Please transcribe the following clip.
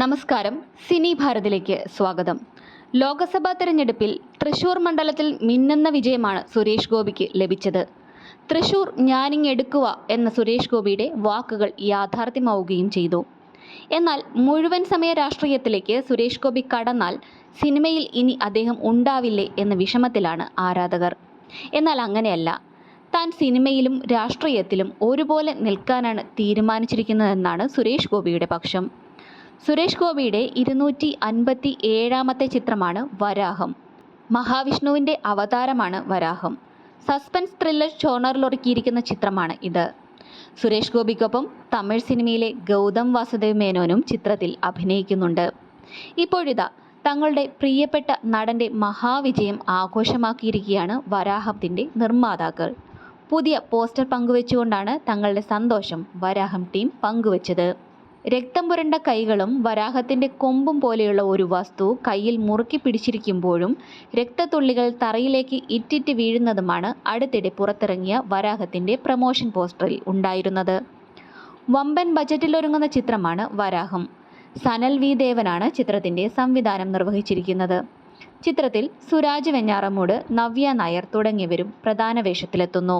നമസ്കാരം. സിനി ഭാരതിലേക്ക് സ്വാഗതം. ലോക്സഭാ തെരഞ്ഞെടുപ്പിൽ തൃശൂർ മണ്ഡലത്തിൽ മിന്നുന്ന വിജയമാണ് സുരേഷ് ഗോപിക്ക് ലഭിച്ചത്. തൃശൂർ ഞാനിങ്ങെടുക്കുക എന്ന സുരേഷ് ഗോപിയുടെ വാക്കുകൾ യാഥാർത്ഥ്യമാവുകയും ചെയ്തു. എന്നാൽ മുഴുവൻ സമയ രാഷ്ട്രീയത്തിലേക്ക് സുരേഷ് ഗോപി കടന്നാൽ സിനിമയിൽ ഇനി അദ്ദേഹം ഉണ്ടാവില്ലേ എന്ന വിഷമത്തിലാണ് ആരാധകർ. എന്നാൽ അങ്ങനെയല്ല. താൻ സിനിമയിലും രാഷ്ട്രീയത്തിലും ഒരുപോലെ നിൽക്കാനാണ് തീരുമാനിച്ചിരിക്കുന്നതെന്നാണ് സുരേഷ് ഗോപിയുടെ പക്ഷം. സുരേഷ് ഗോപിയുടെ ഇരുന്നൂറ്റി അൻപത്തി ഏഴാമത്തെ ചിത്രമാണ് വരാഹം. മഹാവിഷ്ണുവിന്റെ അവതാരമാണ് വരാഹം. സസ്പെൻസ് ത്രില്ലർ ഷോണറിലൊരുക്കിയിരിക്കുന്ന ചിത്രമാണ് ഇത്. സുരേഷ് ഗോപിക്കൊപ്പം തമിഴ് സിനിമയിലെ ഗൗതം വാസുദേവ് മേനോനും ചിത്രത്തിൽ അഭിനയിക്കുന്നുണ്ട്. ഇപ്പോഴിതാ തങ്ങളുടെ പ്രിയപ്പെട്ട നടന്റെ മഹാവിജയം ആഘോഷമാക്കിയിരിക്കുകയാണ് വരാഹത്തിന്റെ നിർമ്മാതാക്കൾ. പുതിയ പോസ്റ്റർ പങ്കുവെച്ചുകൊണ്ടാണ് തങ്ങളുടെ സന്തോഷം വരാഹം ടീം പങ്കുവച്ചത്. രക്തം പുരണ്ട കൈകളും വരാഹത്തിന്റെ കൊമ്പും പോലെയുള്ള ഒരു വസ്തു കയ്യിൽ മുറുക്കി പിടിച്ചിരിക്കുമ്പോഴും രക്തത്തുള്ളികൾ തറയിലേക്ക് ഇറ്റിറ്റ് വീഴുന്നതുമാണ് അടുത്തിടെ പുറത്തിറങ്ങിയ വരാഹത്തിന്റെ പ്രമോഷൻ പോസ്റ്ററിൽ ഉണ്ടായിരുന്നത്. വമ്പൻ ബജറ്റിലൊരുങ്ങുന്ന ചിത്രമാണ് വരാഹം. സനൽ വി. ദേവനാണ് ചിത്രത്തിന്റെ സംവിധാനം നിർവഹിച്ചിരിക്കുന്നത്. ചിത്രത്തിൽ സുരാജ് വെഞ്ഞാറമൂട് നവ്യ നായർ തുടങ്ങിയവരും പ്രധാന വേഷത്തിലെത്തുന്നു.